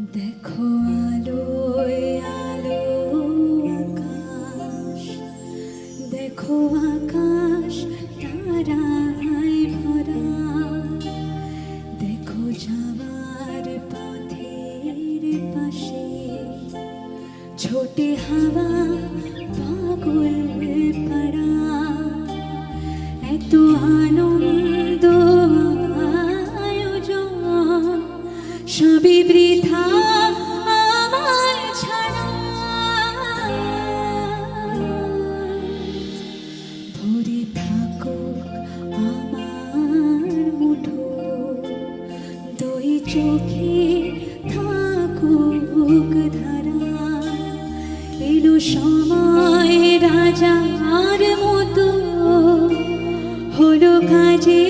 দেখো আলোয় আলো আকাশ। দেখো আকাশ তারায় ভরা। দেখো যাওয়ার পথের পাশে। ছোটে হাওয়া সবই আমার ছাড়া। ভরে থাকুক আমার মুঠো। দুই চোখে থাকুক ধারা। এলো সময় রাজার মতো। হলো কাজে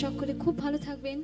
সকলে খুব ভালো থাকবেন।